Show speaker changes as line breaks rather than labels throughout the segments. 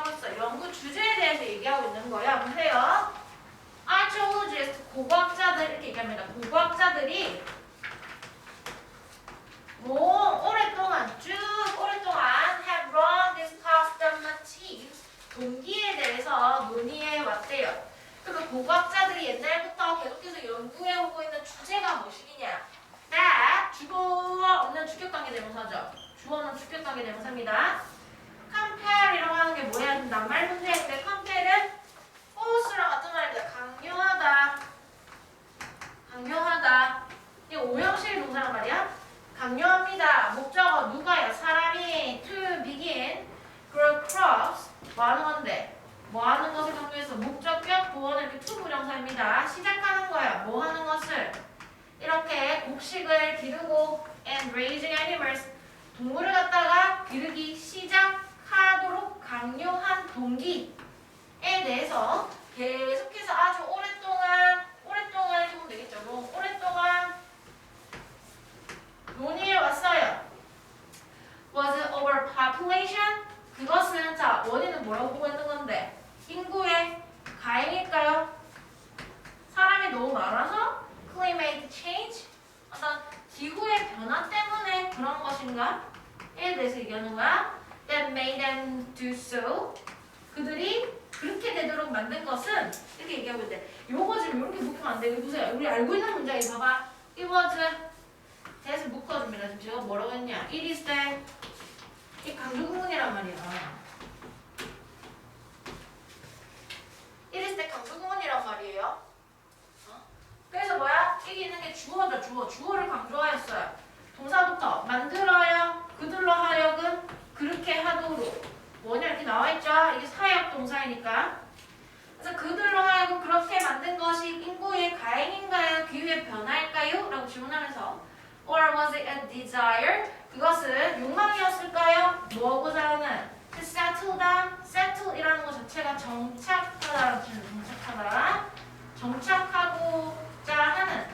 얘기하고 있어. 연구 주제에 대해서 얘기하고 있는 거야. 보세요. archaeologists 고고학자들 이렇게 얘기합니다. 고고학자들이 뭐 오랫동안 쭉 오랫동안 have long discussed the motifs 동기에 대해서 논의해 왔대요. 그러면 고고학자들이 옛날부터 계속해서 연구해 오고 있는 주제가 무엇이냐? that 주어와 없는 주격관계 대명사죠. 주어는 주격관계 대명사입니다. Compare이라고 하는 게 뭐야? 낱말 문제인데 compare는 force랑 같은 말입니다. 강요하다. 강요하다. 이게 오형식 동사란 말이야. 강요합니다. 목적어 누가요? 사람이 to begin, grow crops 뭐 하는 건데? 뭐 하는 것을 강조해서 목적격 보어는 이렇게 to 부정사입니다. 시작하는 거야. 뭐 하는 것을 이렇게 곡식을 기르고 and raising animals 동물을 갖다가 기르기 시작하도록 강요한 동기에 대해서 계속해서 아주 오랫동안 오랫동안 해보면 되겠죠. 뭐 오랫동안 논의해 왔어요. Was overpopulation? 그것은 자 원인은 뭐라고 보고 있는 건데 인구의 가행일까요? 사람이 너무 많아서 climate change 어떤 기후의 변화 때문에 그런 것인가? 에 대해서 얘기하는 거야. That made them do so. 그들이 그렇게 되도록 만든 것은 이렇게 얘기하고 있대. 요거 지금 이렇게 묶으면 안 돼. 이거 보세요. 우리 알고 있는 문장 이거 봐봐. It was 대해서 묶어줍니다. 지금 제가 뭐라고 했냐? It is that 이 강조구문이란 말이야. It is that 강조구문이란 말이에요. 어? 그래서 뭐야? 이게 있는 게 주어죠, 주어. 주어를 강조하였어요. 동사부터 만들어요. 그들로 하여금 그렇게 하도록. 뭐냐 이렇게 나와 있죠? 이게 사역 동사이니까. 그래서 그들로 하여금 그렇게 만든 것이 인구의 가행인가요? 기후의 변화일까요? 라고 질문하면서 Or was it a desire? 그것은 욕망이었을까요? 뭐하고자 하는 to settle down, settle이라는 것 자체가 정착하다라는 뜻이에요. 정착하다. 정착하고자 하는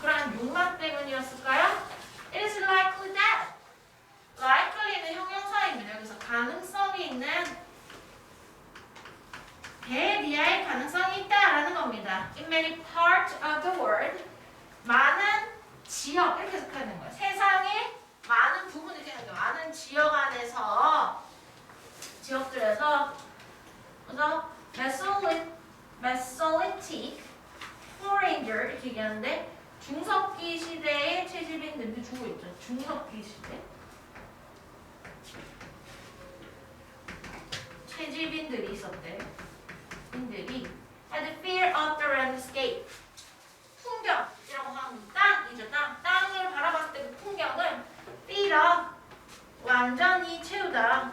그런 욕망 때문이었을까요? It is likely that. likely는 형용사입니다. 그래서 가능성이 있는 대비할 가능성이 있다라는 겁니다. In many parts of the world, 많은 지역 이렇게 해석하는 거예요. 세상의 많은 부분 이렇게 하는 거예요. 많은 지역 안에서 지역들에서 그래서 Mesolith, Mesolithic foreigner 이렇게 얘기하는데 중석기 시대의 채집인들이 주고 있죠. 중석기 시대. 채집인들이 있었대. 인들이 had fear of the landscape. 풍경이라고 하는 땅이죠. 땅. 땅을 바라봤을 때 그 풍경을 fear of 완전히 채우다.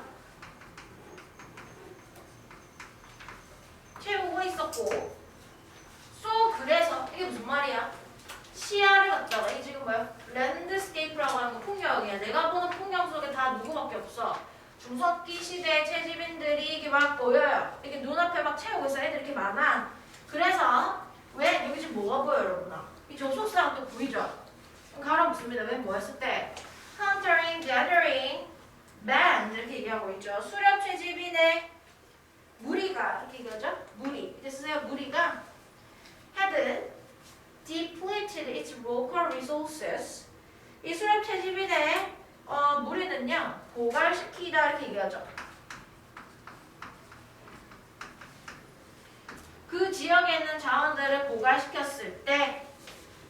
채우고 있었고 so 그래서 이게 무슨 말이야? 시야를 갖다가 이게 지금 뭐야? 랜드스케이프라고 하는 거 풍경이야. 내가 보는 풍경 속에 다 누구밖에 없어. 중석기 시대 채집인들이 이게 막 보여요. 이게 눈앞에 막 채우고 있어. 애들 이렇게 많아. 그래서 왜 여기 지금 뭐가 보여, 여러분아? 이 접속사가 또 보이죠? 가로 붙습니다. 왜뭐 했을 때? Huntering, gathering, band 이렇게 얘기하고 있죠. 수렵 채집인의 무리가 이렇게 얘기하죠? 무리. 이제 쓰세요. 무리가 had depleted its local resources. 이 수렵 채집인의 어, 무리는요 고갈시키다 이렇게 얘기하죠. 그 지역에 있는 자원들을 고갈시켰을 때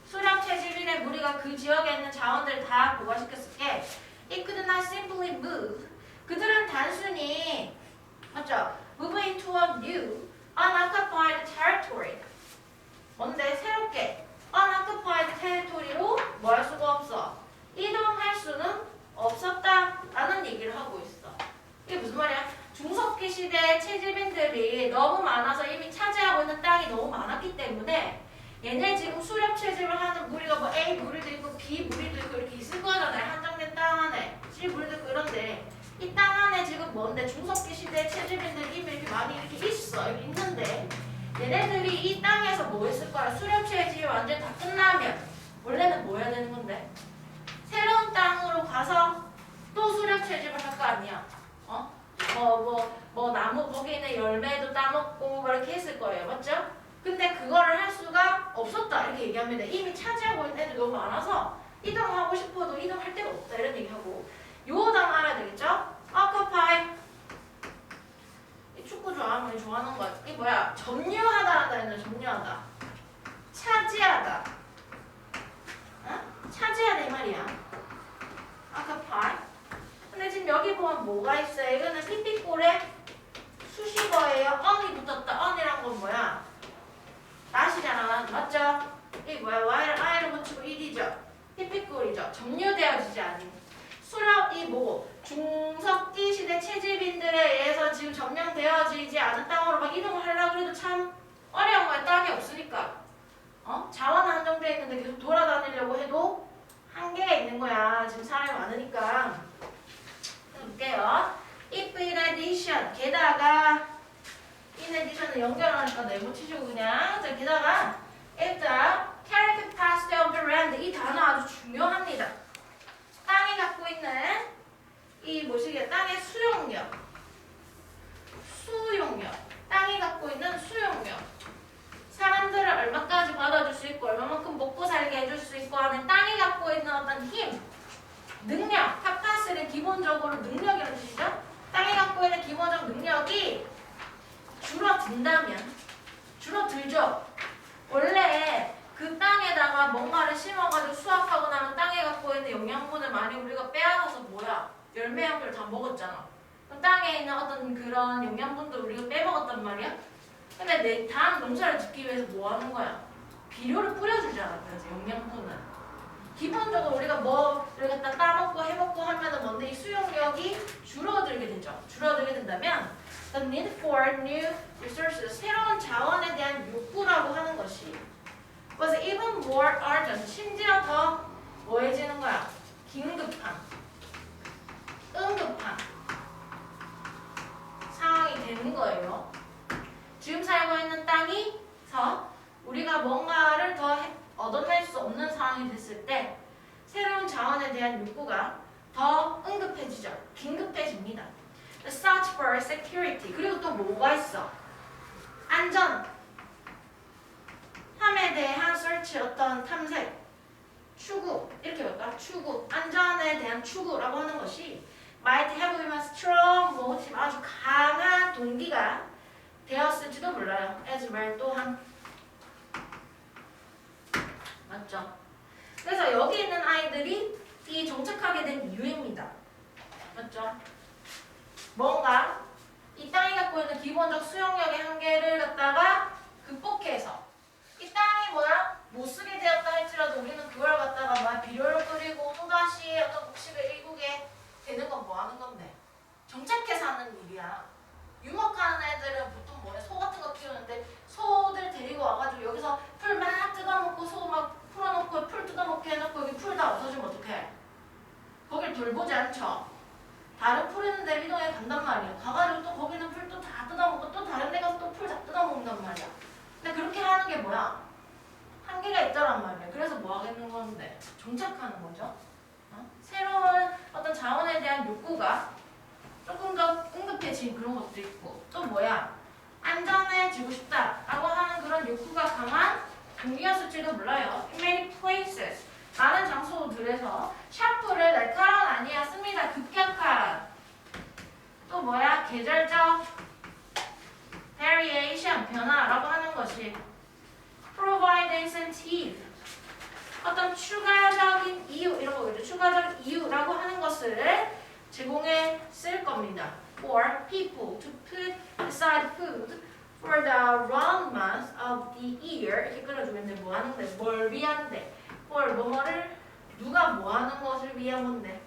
수렵 채집인의 무리가 그 지역에 있는 자원들을 다 고갈시켰을 때 it could not simply move. 그들은 단순히 맞죠? move into a new unoccupied territory. 뭔데 새롭게 unoccupied territory로 뭐 할 수가 없어. 이동할 수는 없었다 라는 얘기를 하고 있어. 이게 무슨 말이야? 중석기 시대 채집인들이 너무 많아서 이미 차지하고 있는 땅이 너무 많았기 때문에 얘네 지금 수렵 채집을 하는 무리가 뭐 A 무리도 있고 B 무리도 있고 이렇게 있을 거잖아요. 한정된 땅 안에 C 무리도 이런데 이 땅 안에 지금 뭔데 중석기 시대 채집인들이 이미 이렇게 많이 이렇게 있어 이렇게 있는데 얘네들이 이 땅에서 뭐 했을 거야? 수렵 채집이 완전 다 끝나면 원래는 뭐 해야 되는 건데? 새로운 땅으로 가서 또 수렵 채집을 할 거 아니야. 어? 뭐뭐 뭐 나무 거기 있는 열매도 따먹고 뭐 이렇게 했을 거예요, 맞죠? 근데 그거를 할 수가 없었다 이렇게 얘기합니다. 이미 차지하고 있는 애들 너무 많아서 이동하고 싶어도 이동할 데가 없다 이런 얘기하고 요 단어 알아야 되겠죠? occupy 이 축구 좋아하면 좋아하는 거이 뭐야? 점유하다라다 했는 점유하다 차지하다 어? 차지하다 이 말이야 occupy 근데 지금 여기 보면 뭐가 있어요? 이거는 피피골에 수식어예요. on이 붙었다. on이란 건 뭐야? 낫이잖아. 맞죠? 이 뭐야? y를 i를 붙이고 1이죠. 피피골이죠. 점유되어지지 않은. 수락 이 뭐고? 중석기 시대 채집인들에 의해서 지금 점령되어지지 않은 땅으로 막 이동을 하려고 해도 참 어려운 거야. 땅이 없으니까. 어? 자원은 한정되어 있는데 계속 돌아다니려고 해도 한계가 있는 거야. 지금 사람이 많으니까. 볼게요. if in addition 게다가 in addition은 연결하니까 네모 치시고 그냥. 자 if the character of the land 이 단어 아주 중요합니다. 땅이 갖고 있는 이 뭐시게? 땅의 수용력. 수용력. 땅이 갖고 있는 수용력. 사람들을 얼마까지 받아줄 수 있고 얼마만큼 먹고 살게 해줄 수 있고 하는 땅이 갖고 있는 어떤 힘 능력, 카파스는 기본적으로 능력이라는 뜻이죠. 땅이 갖고 있는 줄어든다면 줄어들죠. 원래 그 땅에다가 뭔가를 심어가지고 수확하고 나면 땅에 갖고 있는 영양분을 많이 우리가 빼앗아서 뭐야 열매 형태를 다 먹었잖아. 그럼 땅에 있는 어떤 그런 영양분들 우리가 빼먹었단 말이야. 근데 내 다음 농사를 짓기 위해서 뭐 하는 거야? 비료를 뿌려주잖아. 그래서 영양분을. 기본적으로 우리가 뭐를 갖다 따먹고 해먹고 하면은 뭔데 이 수용력이 줄어들게 되죠. 줄어들게 된다면 the need for new resources 새로운 자원에 대한 욕구라고 하는 것이 was even more urgent 심지어 더 뭐해지는 거야? 긴급한 응급한 상황이 되는 거예요. 지금 살고 있는 땅이서 우리가 뭔가를 더 해- 얻어낼 수 없는 상황이 됐을 때 새로운 자원에 대한 욕구가 더 응급해지죠. 긴급해집니다. Search for security. 그리고 또 뭐가 있어? 안전. 함에 대한 search 어떤 탐색, 추구 이렇게 볼까? 추구. 안전에 대한 추구라고 하는 것이 might have been strong motive 아주 강한 동기가 되었을지도 몰라요. as well 또한 맞죠? 그래서 여기 있는 아이들이 이 정착하게 된 이유입니다. 맞죠? 뭔가 이 땅이 갖고 있는 기본적 수용력의 한계를 갖다가 극복해서 이 땅이 뭐야? 못 쓰게 되었다 할지라도 우리는 그걸 갖다가 막 비료를 뿌리고 또다시 어떤 곡식을 일구게 되는 건 뭐 하는 건데? 정착해서 하는 일이야. 유목하는 애들은 보통 뭐야? 소 같은 거 키우는데 소들 데리고 와가지고 여기서 풀 막 뜯어먹고 소 막 풀어놓고 풀 뜯어먹게 해놓고 여기 풀 다 없어지면 어떡해? 거길 돌보지 않죠? 다른 풀 있는 데를 이동해 간단 말이야. 가가지고 또 거기는 풀 또 다 뜯어먹고 또 다른 데 가서 또 풀 다 뜯어먹는단 말이야. 근데 그렇게 하는 게 뭐야? 한계가 있더란 말이야. 그래서 뭐 하겠는 건데? 정착하는 거죠. 어? 새로운 어떤 자원에 대한 욕구가 조금 더 응급해진 그런 것도 있고 또 뭐야? 안전해지고 싶다라고 하는 그런 욕구가 강한 동기였을지도 몰라요. In many places 많은 장소들에서 샤프를 날카로운 아니었습니다. 급격한 또 뭐야? 계절적 variation 변화라고 하는 것이 provide incentive 어떤 추가적인 이유 이런 거겠죠. 추가적인 이유라고 하는 것을 제공해 쓸 겁니다. For people to put aside food for the round months of the year 이렇게 끌어주겠네. 뭐 하는데? 뭘 위한데? for 뭐뭐를 누가 뭐 하는 것을 위한 건데?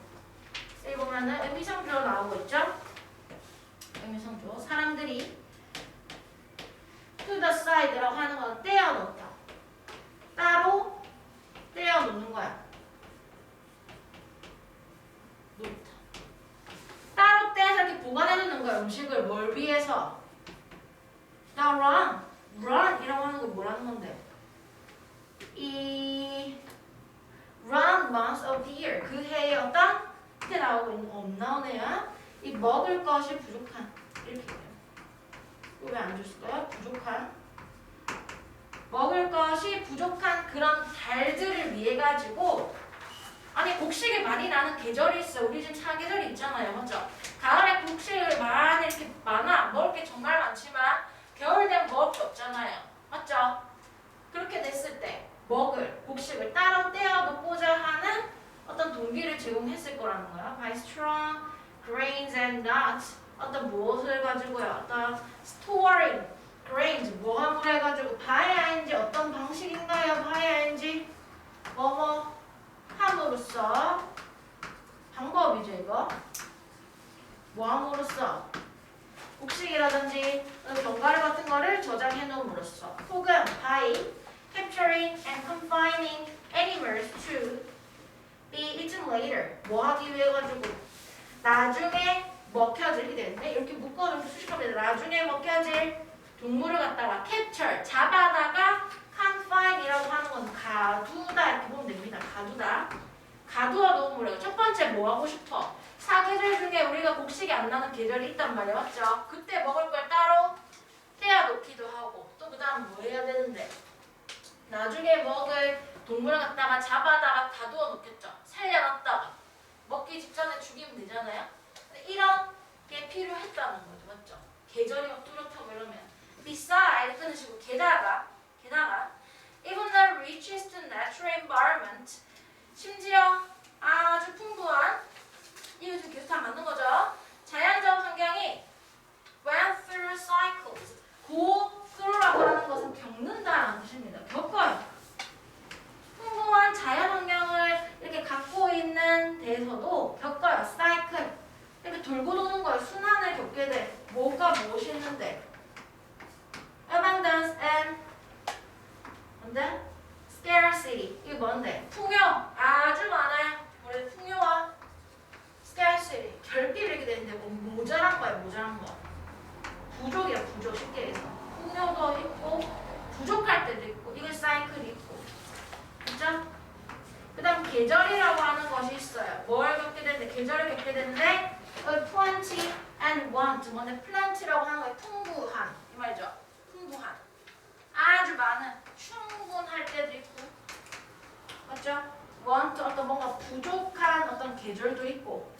여기 보면은 의미상주어 나오고 있죠? 의미상주어 사람들이 to the side라고 하는 건 떼어 놓다. 따로 떼어 놓는 거야. 놓다. 따로 떼서 이렇게 보관해 두는 거야. 음식을 뭘 위해서? The run, run 이라고 하는 거 뭐라는 건데? 이 round months of year 그 해의 어떤 밑에 나오고 있는 어, 안 나오네요. 이 먹을 것이 부족한 이렇게 돼요. 왜안 줬을까요? 부족한 먹을 것이 부족한 그런 달들을 위해 가지고 아니 곡식이 많이 나는 계절이 있어. 우리 지금 사계절이 있잖아요. 맞죠? 가을에 곡식을 많이 이렇게 많아. 먹을 게 정말 많지만 겨울 되면 먹을 게 없잖아요. 맞죠? 그렇게 됐을 때 먹을 곡식을 따로 떼어 놓고자 하는 어떤 동기를 제공했을 거라는 거야. By strong grains and nuts. 어떤 무엇을 가지고요. 어떤 storing grains 뭐함을 해가지고 by ing 어떤 방식인가요? by ing 뭐뭐 함으로써 방법이죠 이거. 뭐함으로써 곡식이라든지 견과류 같은 거를 저장해 놓음으로써 혹은 by capturing and confining animals to be eaten later 뭐 하기 위해 가지고 나중에 먹혀질 되는데 이렇게 묶어놓고 수식합니다. 나중에 먹혀질 동물을 갖다가 capture 잡아다가 confine이라고 하는 건 가두다 이렇게 보면 됩니다. 가두다. 가두어 놓음으로 첫 번째 뭐 하고 싶어 사계절 중에 우리가 곡식이 안 나는 계절이 있단 말이야. 맞죠? 그때 먹을 걸 따로 떼어 놓기도 하고 또 그 다음 뭐 해야 되는데? 나중에 먹을 동물 갖다가 잡아다가 가두어 놓겠죠. 살려놨다가. 먹기 직전에 죽이면 되잖아요? 이런 게 필요했다는 거죠. 맞죠? 계절이 막 뚜렷하고 이러면. beside 끊으시고 게다가 게다가 even the richest natural environment 심지어 아주 풍부한 이거 지금 계속 다 맞는 거죠. 자연적 환경이 went through cycles. go through라고 하는 것은 겪는다라는 뜻입니다. 겪어요. 풍부한 자연 환경을 이렇게 갖고 있는 데서도 겪어요. cycle. 이렇게 돌고 도는 거예요. 순환을 겪게 돼. 뭐가 무엇이 있는데? abundance and 뭔데? 이게 뭔데? 풍요. 아주 많아요. 원래 풍요와 scarcity 결핍 이렇게 되는데 뭐 모자란 거야 모자란 거 부족이야 부족 쉽게 얘기해서 풍요도 있고 부족할 때도 있고 이건 사이클이 있고 그죠? 그 다음 계절이라고 하는 것이 있어요 뭘 겪게 되는데 계절을 겪게 되는데 a plenty and want 뭐냐 plenty라고 하는 거에 풍부한 이 말이죠 풍부한 아주 많은 충분할 때도 있고 맞죠? want 어떤 뭔가 부족한 어떤 계절도 있고.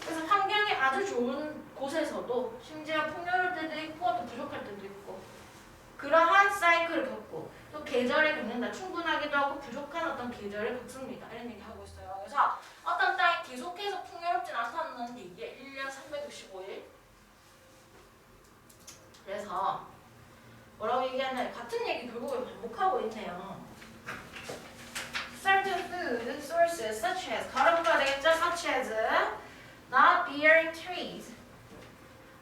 그래서 환경이 아주 좋은 곳에서도 심지어 풍요로울 때도 있고 또 부족할 때도 있고 그러한 사이클을 겪고 또 계절을 겪는다. 충분하기도 하고 부족한 어떤 계절을 겪습니다. 이런 얘기 하고 있어요. 그래서 어떤 땅이 계속해서 풍요롭진 않다는 얘기에 1년 365일. 그래서 뭐라고 얘기하냐면 같은 얘기 결국에 반복하고 있네요 certain food sources such as 가로가 되겠죠 such as not bearing trees.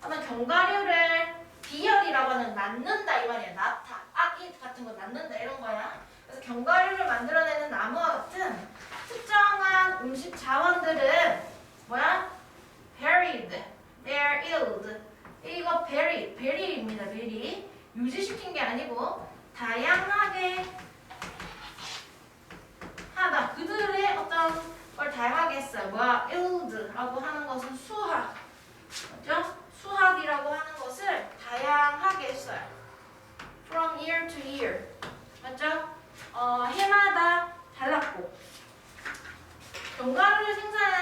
어떤 견과류를 비열이라고 하는 낳는다 이 말이야. 낳다, 아기 같은 거 낳는다 이런 거야. 그래서 견과류를 만들어내는 나무와 같은 특정한 음식 자원들은 뭐야? buried, their yield. 이거 berry, berry입니다. berry. 유지시킨 게 아니고 다양하게 하다. 그들의 어떤 걸 다양하게 했어요. 뭐야? yield라고 하는 것은 수학. 맞죠? 수학이라고 하는 것을 다양하게 했어요. From year to year. 맞죠? 어, 해마다 달랐고. 견과류를 생산하는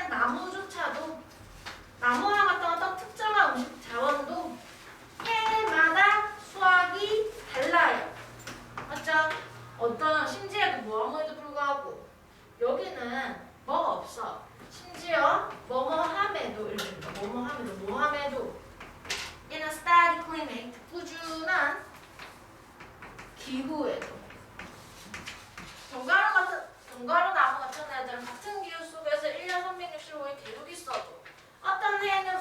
계속 있어도 어떤 애는